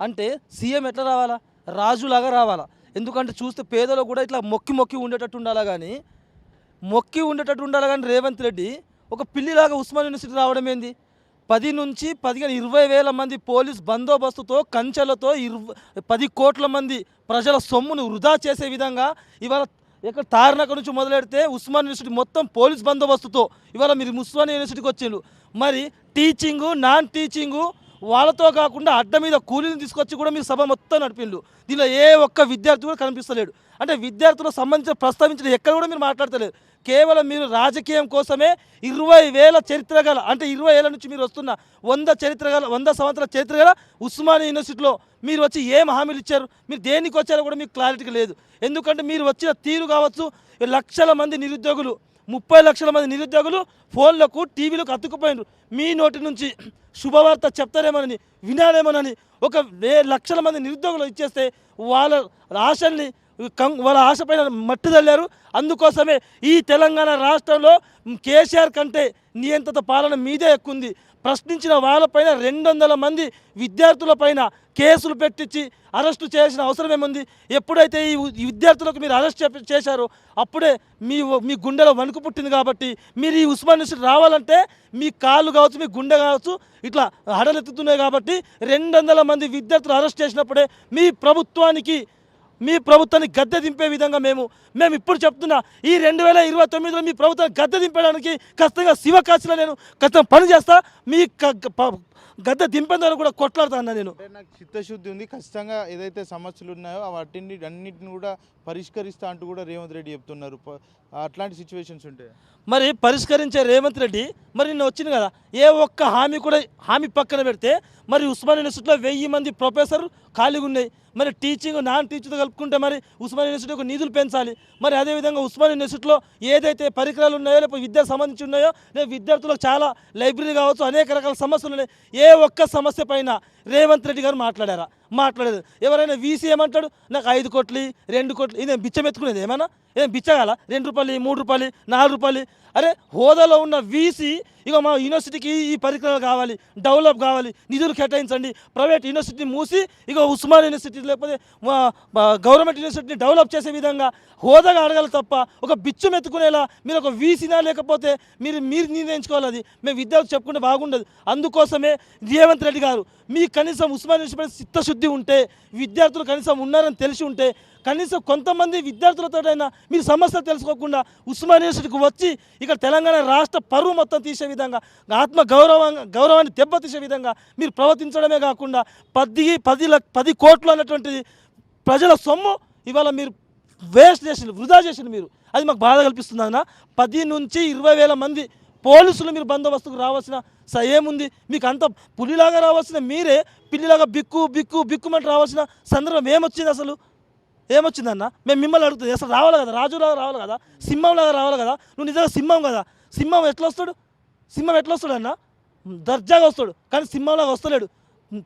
అంటే సీఎం ఎట్లా రావాలా? రాజులాగా రావాలా? ఎందుకంటే చూస్తే పేదలు కూడా ఇట్లా మొక్కి మొక్కి ఉండేటట్టు ఉండాలా కానీ మొక్కి ఉండేటట్టు ఉండాలి కానీ రేవంత్ రెడ్డి ఒక పిల్లిలాగా ఉస్మాన్ యూనివర్సిటీ రావడం ఏంది? పది నుంచి పదిహేను ఇరవై వేల మంది పోలీస్ బందోబస్తుతో కంచెలతో ఇరవై పది కోట్ల మంది ప్రజల సొమ్మును వృధా చేసే విధంగా ఇవాళ ఇక్కడ తార్నక నుంచి మొదలెడితే ఉస్మాన్ యూనివర్సిటీ మొత్తం పోలీస్ బందోబస్తుతో ఇవాళ మీరు ఉస్మాన్ యూనివర్సిటీకి వచ్చిండు మరి టీచింగు నాన్ టీచింగు వాళ్ళతో కాకుండా అడ్డ మీద కూలీని తీసుకొచ్చి కూడా మీరు సభ మొత్తం నడిపిండు. దీనిలో ఏ ఒక్క విద్యార్థి కూడా కనిపిస్తలేడు. అంటే విద్యార్థులకు సంబంధించిన ప్రస్తావించిన ఎక్కడ కూడా మీరు మాట్లాడతలేరు. కేవలం మీరు రాజకీయం కోసమే ఇరవై వేల చరిత్ర గల అంటే ఇరవై ఏళ్ళ నుంచి మీరు వస్తున్న వంద చరిత్ర గల వంద సంవత్సరాల చరిత్ర గల ఉస్మానియా యూనివర్సిటీలో మీరు వచ్చి ఏం హామీలు ఇచ్చారు? మీరు దేనికి వచ్చారో కూడా మీకు క్లారిటీ లేదు. ఎందుకంటే మీరు వచ్చిన తీరు కావచ్చు లక్షల మంది నిరుద్యోగులు ముప్పై లక్షల మంది నిరుద్యోగులు ఫోన్లకు టీవీలకు అతుక్కుపోయినారు. మీ నోటి నుంచి శుభవార్త చెప్తారేమోనని వినాలేమోనని ఒక వే లక్షల మంది నిరుద్యోగులు ఇచ్చేస్తే వాళ్ళ ఆశల్ని కం వాళ్ళ ఆశపైన మట్టి తల్లారు. అందుకోసమే ఈ తెలంగాణ రాష్ట్రంలో కేసీఆర్ కంటే నియంత్రిత పాలన మీదే ఎక్కువ ఉంది ప్రశ్నించిన వాళ్ళపైన రెండు వందల మంది విద్యార్థులపైన కేసులు పెట్టించి అరెస్టు చేయాల్సిన అవసరం ఏముంది? ఎప్పుడైతే ఈ విద్యార్థులకు మీరు అరెస్ట్ చేశారో అప్పుడే మీ మీ గుండెలో వణుకు పుట్టింది కాబట్టి మీరు ఈ ఉస్మాన్ యూనివర్సిటీ రావాలంటే మీ కాళ్ళు కావచ్చు మీ గుండె కావచ్చు ఇట్లా హడలెత్తుతున్నాయి కాబట్టి రెండు మంది విద్యార్థులు అరెస్ట్ చేసినప్పుడే మీ ప్రభుత్వానికి మీ ప్రభుత్వాన్ని గద్దె దింపే విధంగా మేము మేము ఇప్పుడు చెప్తున్నా ఈ రెండు వేల ఇరవై తొమ్మిదిలో మీ ప్రభుత్వాన్ని గద్దె దింపడానికి ఖచ్చితంగా శివకాశిలో నేను ఖచ్చితంగా పని చేస్తా. మీ గద్దె దింపేందుకు కూడా కొట్లాడుతా అన్నా నేను. నాకు చిత్తశుద్ధి ఉంది. ఖచ్చితంగా ఏదైతే సమస్యలు ఉన్నాయో వాటిని అన్నిటిని కూడా పరిష్కరిస్తా అంటూ కూడా రేవంత్ రెడ్డి చెప్తున్నారు. అట్లాంటి సిచ్యువేషన్స్ ఉంటాయి మరి పరిష్కరించే రేవంత్ రెడ్డి మరి నిన్న వచ్చింది కదా ఏ ఒక్క హామీ కూడా హామీ పక్కన పెడితే మరి ఉస్మాన్ యూనివర్సిటీలో వెయ్యి మంది ప్రొఫెసర్ ఖాళీగా ఉన్నాయి మరి టీచింగ్ నాన్ టీచర్తో కలుపుకుంటే మరి ఉస్మాన్ యూనివర్సిటీకి నిధులు పెంచాలి. మరి అదేవిధంగా ఉస్మాన్ యూనివర్సిటీలో ఏదైతే పరికరాలు ఉన్నాయో లేకపోతే విద్యకు సంబంధించి ఉన్నాయో లేదా విద్యార్థులకు చాలా లైబ్రరీ కావచ్చు అనేక రకాల సమస్యలు ఉన్నాయి. ఏ ఒక్క సమస్య పైన రేవంత్ రెడ్డి గారు మాట్లాడారా? మాట్లాడలేదు. ఎవరైనా వీసీ ఏమంటాడు? నాకు ఐదు కోట్లు రెండు కోట్లు ఇదేం బిచ్చం ఎత్తుకునేది ఏమైనా? ఏం బిచ్చగాల రెండు రూపాయలు మూడు రూపాయలు నాలుగు రూపాయలు అరే హోదాలో ఉన్న వీసీ ఇక మా యూనివర్సిటీకి ఈ పరికరాలు కావాలి డెవలప్ కావాలి నిధులు కేటాయించండి. ప్రైవేట్ యూనివర్సిటీ మూసి ఇక ఉస్మాన్ యూనివర్సిటీ లేకపోతే గవర్నమెంట్ యూనివర్సిటీని డెవలప్ చేసే విధంగా హోదాగా అడగాలి తప్ప ఒక బిచ్చు మెత్తుకునేలా మీరు ఒక వీసీనా లేకపోతే మీరు మీరు నిర్ణయించుకోవాలి అది. మేము విద్యార్థులు చెప్పుకుంటే బాగుండదు. అందుకోసమే రేవంత్ రెడ్డి గారు మీ కనీసం ఉస్మాన్ యూనివర్సిటీ చిత్తశుద్ధి ఉంటే విద్యార్థులు కనీసం ఉన్నారని తెలిసి ఉంటే కనీసం కొంతమంది విద్యార్థులతోటైనా మీరు సమస్యలు తెలుసుకోకుండా ఉస్మాన్ యూనివర్సిటీకి వచ్చి ఇక్కడ తెలంగాణ రాష్ట్ర పరువు మొత్తం తీసే విధంగా ఆత్మ గౌరవంగా గౌరవాన్ని దెబ్బతీసే విధంగా మీరు ప్రవర్తించడమే కాకుండా పది పది లక్ష పది కోట్లు అన్నటువంటి ప్రజల సొమ్ము ఇవాళ మీరు వేస్ట్ చేసింది వృధా చేసింది మీరు. అది మాకు బాధ కల్పిస్తుంది అన్న. పది నుంచి ఇరవై వేల మంది పోలీసులు మీరు బందోబస్తుకు రావాల్సిన స ఏముంది మీకు అంత పులిలాగా రావాల్సిన మీరే పిల్లిలాగా బిక్కు బిక్కు బిక్కుమంటే రావాల్సిన సందర్భం ఏమొచ్చింది అసలు? ఏమొచ్చిందన్న? మేము మిమ్మల్ని అడుగుతుంది. అసలు రావాలి కదా? రాజులాగా రావాలి కదా? సింహంలాగా రావాలి కదా? నువ్వు నిజంగా సింహం కదా? సింహం ఎట్లా వస్తాడు సింహం ఎట్లా వస్తాడు అన్న దర్జాగా వస్తాడు. కానీ సింహంలాగా వస్తలేడు.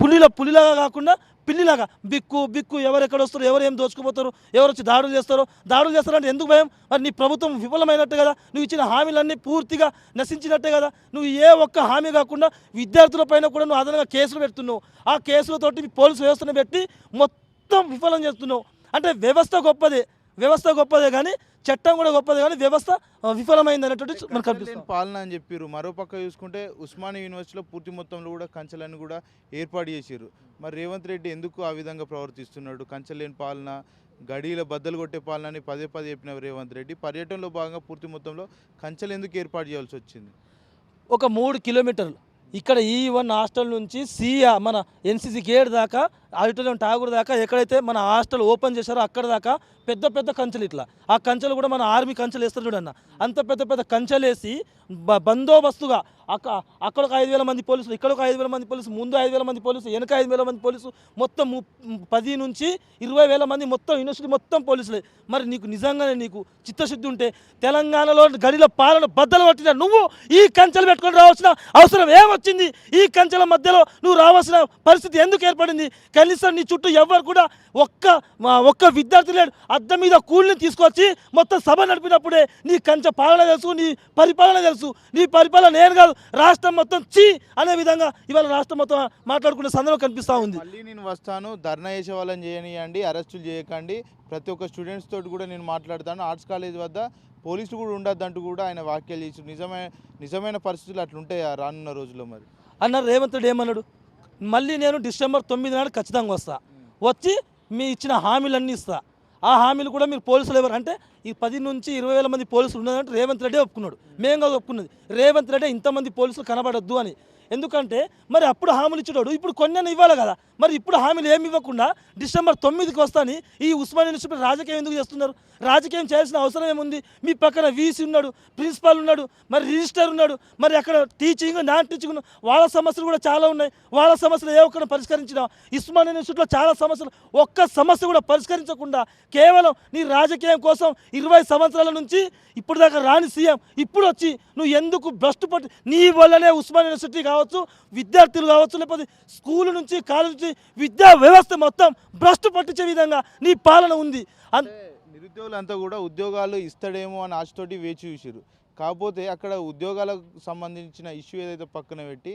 పులిలా పులిలాగా కాకుండా పిల్లిలాగా. బిక్కు బిక్కు ఎవరు ఎక్కడ వస్తారు? ఎవరు ఏం దోచుకుపోతారు? ఎవరు వచ్చి దాడులు చేస్తారో? దాడులు చేస్తారంటే ఎందుకు భయం? మరి నీ ప్రభుత్వం విఫలమైనట్టు కదా? నువ్వు ఇచ్చిన హామీలన్నీ పూర్తిగా నశించినట్టే కదా? నువ్వు ఏ ఒక్క హామీ కాకుండా విద్యార్థులపైన కూడా నువ్వు అదనంగా కేసులు పెడుతున్నావు. ఆ కేసులతోటి పోలీసు వ్యవస్థను పెట్టి మొత్తం విఫలం చేస్తున్నావు. అంటే వ్యవస్థ గొప్పదే. వ్యవస్థ గొప్పదే కానీ చట్టం కూడా గొప్పదే కానీ వ్యవస్థ విఫలమైంది అనేటువంటి మనకు కనిపిస్తుంది పాలన అని చెప్పారు మరోపక్క చూసుకుంటే ఉస్మానియా యూనివర్సిటీలో పూర్తి మొత్తంలో కూడా కంచెలను కూడా ఏర్పాటు చేశారు మరి రేవంత్ రెడ్డి ఎందుకు ఆ విధంగా ప్రవర్తిస్తున్నాడు? కంచెలేని పాలన గడిల బద్దలు కొట్టే పాలన అని పదే పదే చెప్పిన రేవంత్ రెడ్డి. పర్యటనలో భాగంగా పూర్తి మొత్తంలో కంచెలు ఎందుకు ఏర్పాటు చేయాల్సి వచ్చింది? ఒక మూడు కిలోమీటర్లు. ఇక్కడ ఈ వన్ హాస్టల్ నుంచి సి మన ఎన్సీసీ గేట్ దాకా ఆడిటోరియం ఠాగూర్ దాకా ఎక్కడైతే మన హాస్టల్ ఓపెన్ చేశారో అక్కడ దాకా పెద్ద పెద్ద కంచెలు ఇట్లా. ఆ కంచెలు కూడా మన ఆర్మీ కంచెలు వేస్తారు చూడన్న అంత పెద్ద పెద్ద కంచెలు వేసి బందోబస్తుగా అక్క అక్కడ ఒక ఐదు వేల మంది పోలీసులు ఇక్కడ ఒక ఐదు వేల మంది పోలీసు ముందు ఐదు వేల మంది పోలీసు వెనక ఐదు వేల మంది పోలీసు మొత్తం పది నుంచి ఇరవై వేల మంది మొత్తం యూనివర్సిటీ మొత్తం పోలీసులే. మరి నీకు నిజంగానే నీకు చిత్తశుద్ధి ఉంటే తెలంగాణలో గడిలో పాలన బద్దలు పట్టిన నువ్వు ఈ కంచెలు పెట్టుకొని రావాల్సిన అవసరం ఏమొచ్చింది? ఈ కంచెల మధ్యలో నువ్వు రావాల్సిన పరిస్థితి ఎందుకు ఏర్పడింది? కనీసం నీ చుట్టూ ఎవరు కూడా ఒక్క ఒక్క విద్యార్థి లేడు. అద్దం మీద కూలిని తీసుకొచ్చి మొత్తం సభ నడిపినప్పుడే నీ కంచె పాలన తెలుసు నీ పరిపాలన తెలుసు. నీ పరిపాలన నేను కాదు రాష్ట్రం మొత్తం చీ అనే విధంగా ఇవాళ రాష్ట్రం మొత్తం మాట్లాడుకునే సందర్భం కనిపిస్తూ ఉంది. మళ్ళీ నేను వస్తాను. ధర్నా చేసే వాళ్ళని చేయనియండి అరెస్టులు చేయకండి. ప్రతి ఒక్క స్టూడెంట్స్ తోటి కూడా నేను మాట్లాడతాను. ఆర్ట్స్ కాలేజ్ వద్ద పోలీసులు కూడా ఉండొద్దంటూ కూడా ఆయన వ్యాఖ్యలు చేసి నిజమైన నిజమైన పరిస్థితులు అట్లుంటాయి రానున్న రోజుల్లో మరి? అన్నారు రేవంత్ రెడ్డి ఏమన్నాడు? మళ్ళీ నేను డిసెంబర్ తొమ్మిది నాడు ఖచ్చితంగా వస్తా. వచ్చి మీ ఇచ్చిన హామీలన్నీ ఇస్తా. ఆ హామీలు కూడా మీరు పోలీసులు ఎవరు అంటే ఈ పది నుంచి ఇరవై వేల మంది పోలీసులు ఉన్నదంటే రేవంత్ రెడ్డి ఒప్పుకున్నాడు. మేము కాదు ఒప్పుకున్నది. రేవంత్ రెడ్డి ఇంతమంది పోలీసులు కనబడొద్దు అని. ఎందుకంటే మరి అప్పుడు హామీలు ఇచ్చేటోడు ఇప్పుడు కొన్ని ఇవ్వాలి కదా? మరి ఇప్పుడు హామీలు ఏమి ఇవ్వకుండా డిసెంబర్ తొమ్మిదికి వస్తాని ఈ ఉస్మానియా యూనివర్సిటీ రాజకీయం ఎందుకు చేస్తున్నారు? రాజకీయం చేయాల్సిన అవసరం ఏముంది? మీ పక్కన వీసీ ఉన్నాడు ప్రిన్సిపాల్ ఉన్నాడు మరి రిజిస్టర్ ఉన్నాడు మరి అక్కడ టీచింగ్ నాన్ టీచింగ్ వాళ్ళ సమస్యలు కూడా చాలా ఉన్నాయి. వాళ్ళ సమస్యలు ఏ ఒక్కరిని పరిష్కరించిన ఉస్మానియా యూనివర్సిటీలో చాలా సమస్యలు ఒక్క సమస్య కూడా పరిష్కరించకుండా కేవలం నీ రాజకీయం కోసం ఇరవై సంవత్సరాల నుంచి ఇప్పుడు దాకా రాని సీఎం ఇప్పుడు వచ్చి నువ్వు ఎందుకు భ్రష్టు పట్టి నీ వల్లనే ఉస్మాన్ యూనివర్సిటీ కావచ్చు విద్యార్థులు కావచ్చు లేకపోతే స్కూల్ నుంచి కాలేజ్ నుంచి విద్యా వ్యవస్థ మొత్తం భ్రష్టు పట్టించే విధంగా నీ పాలన ఉంది. నిరుద్యోగులంతా కూడా ఉద్యోగాలు ఇస్తాడేమో అని ఆశతోటి వేచి చూసిరు కాకపోతే అక్కడ ఉద్యోగాలకు సంబంధించిన ఇష్యూ ఏదైతే పక్కన పెట్టి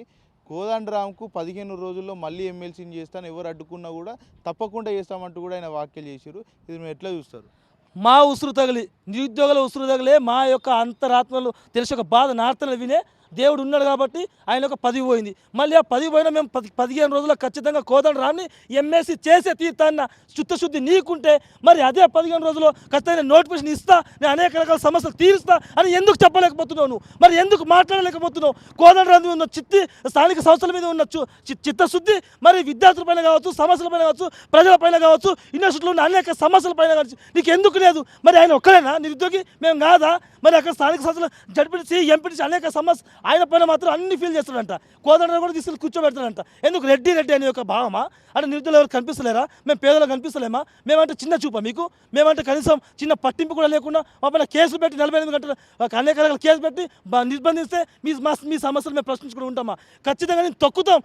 కోదండరామ్కు పదిహేను రోజుల్లో మళ్ళీ ఎమ్మెల్సీని చేస్తాను ఎవరు అడ్డుకున్నా కూడా తప్పకుండా చేస్తామంటూ కూడా ఆయన వ్యాఖ్యలు చేసిరు ఇది మీరు ఎట్లా చూస్తారు? మా ఉసురు తగిలి నిరుద్యోగుల ఉసురు తగిలే మా యొక్క అంతరాత్మలు తెలిసి ఒక బాధ నార్తలు వినే దేవుడు ఉన్నాడు కాబట్టి ఆయన ఒక పది పోయింది. మళ్ళీ ఆ పది పోయినా మేము పది పదిహేను రోజుల్లో ఖచ్చితంగా కోదండ రామ్ని ఎంఎస్సి చేసే తీర్థాన్న చిత్తశుద్ధి నీకుంటే మరి అదే పదిహేను రోజుల్లో ఖచ్చితంగా నోటిఫికేషన్ ఇస్తా నేను అనేక రకాల సమస్యలు తీరుస్తా అని ఎందుకు చెప్పలేకపోతున్నావు నువ్వు? మరి ఎందుకు మాట్లాడలేకపోతున్నావు? కోదండ రామ్ ఉన్న చిత్తి స్థానిక సంస్థల మీద ఉన్న చి- చిత్తశుద్ధి మరి విద్యార్థుల పైన కావచ్చు సమస్యల పైన కావచ్చు ప్రజల పైన కావచ్చు యూనివర్సిటీలో ఉన్న అనేక సమస్యల పైన కావచ్చు నీకు ఎందుకు లేదు? మరి ఆయన ఒక్కడేనా? నిరుద్యోగి? మేము కాదా? మరి అక్కడ స్థానిక సంస్థలు జడ్పీటీసీ ఎంపీటీసీ అనేక సమస్య ఆయన పైన మాత్రం అన్ని ఫీల్ చేస్తాడంట. కోదండ కూడా తీసుకుని కూర్చోబెడతాడంట. ఎందుకు రెడ్డి రెడ్డి అనే ఒక భావమా? అంటే నిరుద్యులు ఎవరు కనిపిస్తలేరా? మేము పేదలు కనిపిస్తలేమా? మేమంటే చిన్న చూపా మీకు? మేమంటే కనీసం చిన్న పట్టింపు కూడా లేకుండా మా పైన కేసులు పెట్టి నలభై ఎనిమిది గంటలు ఒక అనేక రకాల కేసు పెట్టి నిర్బంధిస్తే మీ మా మీ సమస్యలు మేము ప్రశ్నించుకుని ఉంటామా? ఖచ్చితంగా నేను తొక్కుతాం.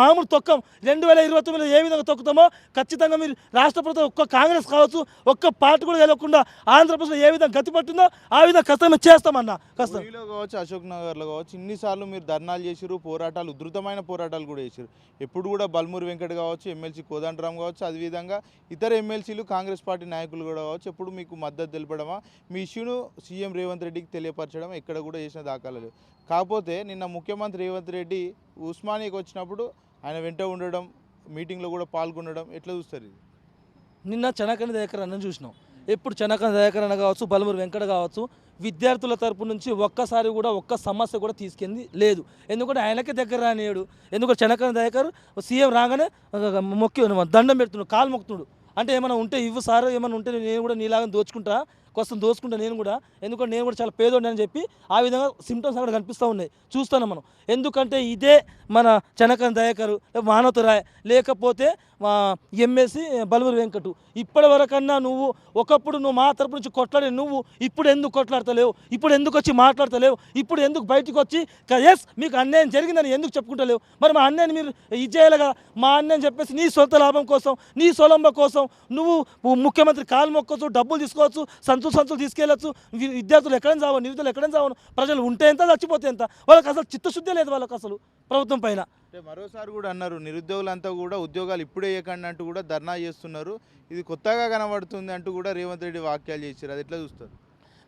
మామూలు తొక్కం. రెండు వేల ఇరవై తొమ్మిదిలో ఏ విధంగా తొక్కుతామో ఖచ్చితంగా మీరు రాష్ట్ర ప్రభుత్వం ఒక్క కాంగ్రెస్ కావచ్చు ఒక్క పార్టీ కూడా వెళ్ళకుండా ఆంధ్రప్రదేశ్లో ఏ విధంగా గతి పట్టిందో ఆ విధంగా ఖచ్చితంగా చేస్తామన్నా. ఖచ్చితంగా. కావచ్చు అశోక్ నగర్లో కావచ్చు ఇన్నిసార్లు మీరు ధర్నాలు చేసిరు పోరాటాలు ఉధృతమైన పోరాటాలు కూడా చేసిరు ఎప్పుడు కూడా బల్మూరి వెంకట్ కావచ్చు ఎమ్మెల్సీ కోదండరామ్ కావచ్చు అదేవిధంగా ఇతర ఎమ్మెల్సీలు కాంగ్రెస్ పార్టీ నాయకులు కూడా కావచ్చు ఎప్పుడు మీకు మద్దతు తెలపడమా? మీ ఇష్యూను సీఎం రేవంత్ రెడ్డికి తెలియపరచడం ఎక్కడ కూడా చేసిన దాఖలాలు కాకపోతే నిన్న ముఖ్యమంత్రి రేవంత్ రెడ్డి ఉస్మానియాకి వచ్చినప్పుడు ఆయన వెంట ఉండడం మీటింగ్లో కూడా పాల్గొనడం ఎట్లా చూస్తారు ఇది? నిన్న చెనకని దగ్గర అన్న చూసినాం. ఎప్పుడు చెనకని దయాకరణ కావచ్చు బలమూరి వెంకట కావచ్చు విద్యార్థుల తరపు నుంచి ఒక్కసారి కూడా ఒక్క సమస్య కూడా తీసుకెళ్ళి లేదు. ఎందుకంటే ఆయనకే దగ్గర రానియాడు ఎందుకంటే చెనకని దయాకర్ సీఎం రాగానే మొక్కి దండం పెడుతున్నాడు కాలు మొక్కుతున్నాడు. అంటే ఏమైనా ఉంటే ఇవ్వు సార్ ఏమైనా ఉంటే నేను కూడా నీలాగా దోచుకుంటా కోసం దోచుకుంటా నేను కూడా. ఎందుకంటే నేను కూడా చాలా పేదోడిని అని చెప్పి ఆ విధంగా సిమ్టమ్స్ అక్కడ కనిపిస్తూ ఉన్నాయి. చూస్తాను మనం. ఎందుకంటే ఇదే మన చెనకన్ దయాకరు మానవతరాయ్ లేకపోతే ఎంఎస్సి బలవరి వెంకటు ఇప్పటి వరకన్నా నువ్వు ఒకప్పుడు నువ్వు మా తరపు నుంచి కొట్లాడే నువ్వు ఇప్పుడు ఎందుకు కొట్లాడతలేవు? ఇప్పుడు ఎందుకు వచ్చి మాట్లాడతలేవు? ఇప్పుడు ఎందుకు బయటకు వచ్చి ఎస్ మీకు అన్యాయం జరిగిందని ఎందుకు చెప్పుకుంటలేవు? మరి మా అన్యాయం మీరు ఇది చేయాలి కదా మా అన్యాయం చెప్పేసి నీ సొంత లాభం కోసం నీ సొలంబ కోసం నువ్వు ముఖ్యమంత్రి కాలు మొక్కవచ్చు డబ్బులు తీసుకోవచ్చు సంచులు సంచులు తీసుకెళ్ళచ్చు విద్యార్థులు ఎక్కడైనా చావు నిరుద్యోగులు ఎక్కడైనా చావను ప్రజలు ఉంటే ఎంత చచ్చిపోతే ఎంత? వాళ్ళకి అసలు చిత్తశుద్ధి లేదు వాళ్ళకి అసలు ప్రభుత్వం పైన. అంటే మరోసారి కూడా అన్నారు నిరుద్యోగులంతా కూడా ఉద్యోగాలు ఇప్పుడే ఇవ్వకండి అంటూ కూడా ధర్నా చేస్తున్నారు. ఇది కొత్తగా కనబడుతుంది అంటూ కూడా రేవంత్ రెడ్డి వ్యాఖ్యలు చేశారు. అది ఎట్లా చూస్తారు?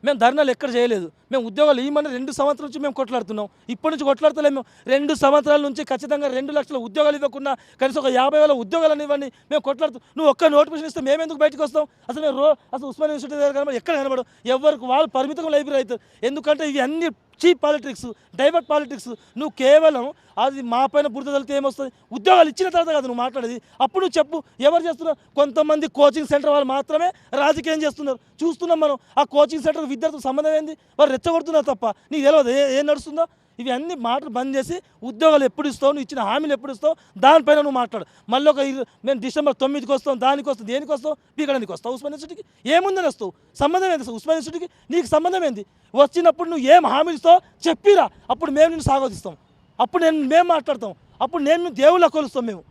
మేము ధర్నాలు ఎక్కడ చేయలేదు. మేము ఉద్యోగాలు ఇవ్వమని రెండు సంవత్సరాల నుంచి మేము కొట్లాడుతున్నాం. ఇప్పటి నుంచి కొట్లాడతలేము. రెండు సంవత్సరాల నుంచి ఖచ్చితంగా రెండు లక్షల ఉద్యోగాలు ఇవ్వకుండా కనీసం ఒక యాభై వేల ఉద్యోగాలు ఇవ్వండి. మేము కొట్లాడుతున్నాం నువ్వు ఒక్క నోటిఫికేషన్ ఇస్తే మేము ఎందుకు బయటకు వస్తాం? అసలు మేము రో అసలు ఉస్మాన్ యూనివర్సిటీ దగ్గర కనబడి ఎక్కడ కనబడు ఎవరికి వాళ్ళు పరిమితం లైబ్రరీ అవుతారు. ఎందుకంటే ఇవి అన్ని చీప్ పాలిటిక్స్ డైవర్ట్ పాలిటిక్స్. నువ్వు కేవలం అది మా పైన బురద తలితే ఏమొస్తుంది? ఉద్యోగాలు ఇచ్చిన తర్వాత కదా నువ్వు మాట్లాడేది. అప్పుడు నువ్వు చెప్పు ఎవరు చేస్తున్నారు? కొంతమంది కోచింగ్ సెంటర్ వాళ్ళు మాత్రమే రాజకీయం చేస్తున్నారు. చూస్తున్నాం మనం. ఆ కోచింగ్ సెంటర్ విద్యార్థులకు సంబంధం ఏంది? వాళ్ళు రెచ్చగొడుతున్నారు తప్ప. నీకు తెలియదు ఏ ఏం నడుస్తుందో? ఇవి అన్ని మాటలు బంద్ చేసి ఉద్యోగాలు ఎప్పుడు ఇస్తావు నువ్వు ఇచ్చిన హామీలు ఎప్పుడు ఇస్తావు దానిపైన నువ్వు మాట్లాడు. మళ్ళీ ఒక మేము డిసెంబర్ తొమ్మిదికి వస్తాం దానికి వస్తాం దేనికి వస్తావు పీకడానికి వస్తావు ఉస్మాన్ యూనివర్సిటీకి ఏముందని వస్తావు? సంబంధం ఏంది అసలు ఉస్మాన్ యూనివర్సిటీకి నీకు సంబంధం ఏంది? వచ్చినప్పుడు నువ్వు ఏం హామీలు ఇస్తావు చెప్పిరా. అప్పుడు మేము నిన్ను స్వాగతిస్తాం అప్పుడు నేను మేము మాట్లాడతాం. అప్పుడు నేను దేవుళ్ళ కొలుస్తాం మేము.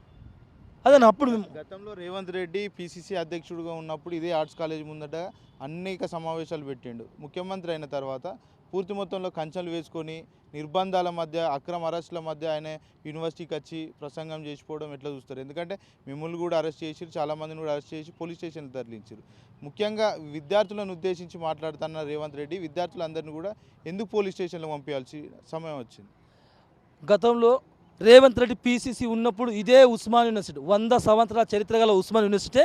అదే అప్పుడు మేము. గతంలో రేవంత్ రెడ్డి పిసిసి అధ్యక్షుడిగా ఉన్నప్పుడు ఇదే ఆర్ట్స్ కాలేజ్ ముందట అనేక సమావేశాలు పెట్టిండు. ముఖ్యమంత్రి అయిన తర్వాత పూర్తి మొత్తంలో కంచెలు వేసుకొని నిర్బంధాల మధ్య అక్రమ అరెస్టుల మధ్య ఆయన యూనివర్సిటీకి వచ్చి ప్రసంగం చేసిపోవడం ఎట్లా చూస్తారు? ఎందుకంటే మిమ్మల్ని కూడా అరెస్ట్ చేసి చాలామందిని కూడా అరెస్ట్ చేసి పోలీస్ స్టేషన్కి తరలించారు ముఖ్యంగా విద్యార్థులను ఉద్దేశించి మాట్లాడుతున్న రేవంత్ రెడ్డి విద్యార్థులందరినీ కూడా ఎందుకు పోలీస్ స్టేషన్లో పంపించాల్సి సమయం వచ్చింది? గతంలో రేవంత్ రెడ్డి పీసీసీ ఉన్నప్పుడు ఇదే ఉస్మాన్ యూనివర్సిటీ వంద సంవత్సరాల చరిత్ర గల ఉస్మాన్ యూనివర్సిటీ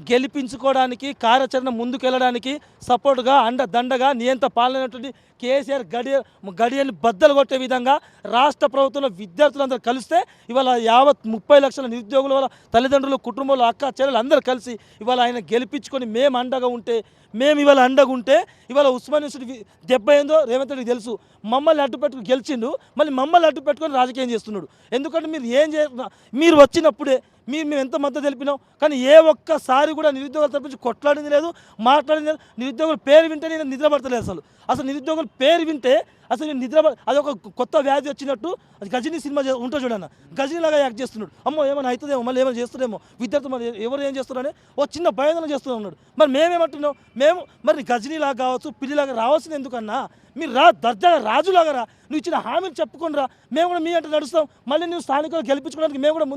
గెలిపించుకోవడానికి కార్యాచరణ ముందుకెళ్ళడానికి సపోర్ట్గా అండ దండగా నియంత పాలనటువంటి కేసీఆర్ గడియ గడియని బద్దలు కొట్టే విధంగా రాష్ట్ర ప్రభుత్వంలో విద్యార్థులందరూ కలిస్తే ఇవాళ యావత్ ముప్పై లక్షల నిరుద్యోగుల వాళ్ళ తల్లిదండ్రులు కుటుంబంలో అక్క చెల్లెలు అందరూ కలిసి ఇవాళ ఆయన గెలిపించుకొని మేము అండగా ఉంటే మేము ఇవాళ అండగా ఉంటే ఇవాళ ఉస్మాన్ యూనివర్సిటీ దెబ్బ ఏందో రేవంత్ రెడ్డికి తెలుసు. మమ్మల్ని అడ్డు పెట్టుకుని గెలిచిండు. మళ్ళీ మమ్మల్ని అడ్డు పెట్టుకొని రాజకీయం చేస్తున్నాడు. ఎందుకంటే మీరు ఏం చేస్తున్నా మీరు వచ్చినప్పుడే మీరు మేము ఎంత మద్దతు తెలిపినాం కానీ ఏ ఒక్కసారి కూడా నిరుద్యోగుల తరపు కొట్లాడింది లేదు మాట్లాడింది లేదు నిరుద్యోగుల పేరు వింటే నేను నిద్రపడతలేదు అసలు. అసలు నిరుద్యోగుల పేరు వింటే అసలు నేను నిద్ర అది ఒక కొత్త వ్యాధి వచ్చినట్టు అది గజనీ సినిమా ఉంటా చూడన్న గజనీ లాగా యాక్ట్ చేస్తున్నాడు. అమ్మో ఏమైనా అవుతుందేమో మళ్ళీ ఏమైనా చేస్తుందేమో విద్యార్థి మరి ఎవరు ఏం చేస్తున్నారని ఓ చిన్న భయోదన చేస్తూ ఉన్నాడు మరి మేమేమంటున్నాం? మేము మరి గజనీలాగా కావచ్చు పిల్లిలాగా రావాల్సింది ఎందుకన్నా? మీరు రా దర్జాగా రాజులాగా రా నువ్వు ఇచ్చిన హామీలు చెప్పుకొని రా మేము కూడా మీ అంటే నడుస్తాం మళ్ళీ నువ్వు స్థానికులు గెలిపించుకోవడానికి మేము కూడా ముందు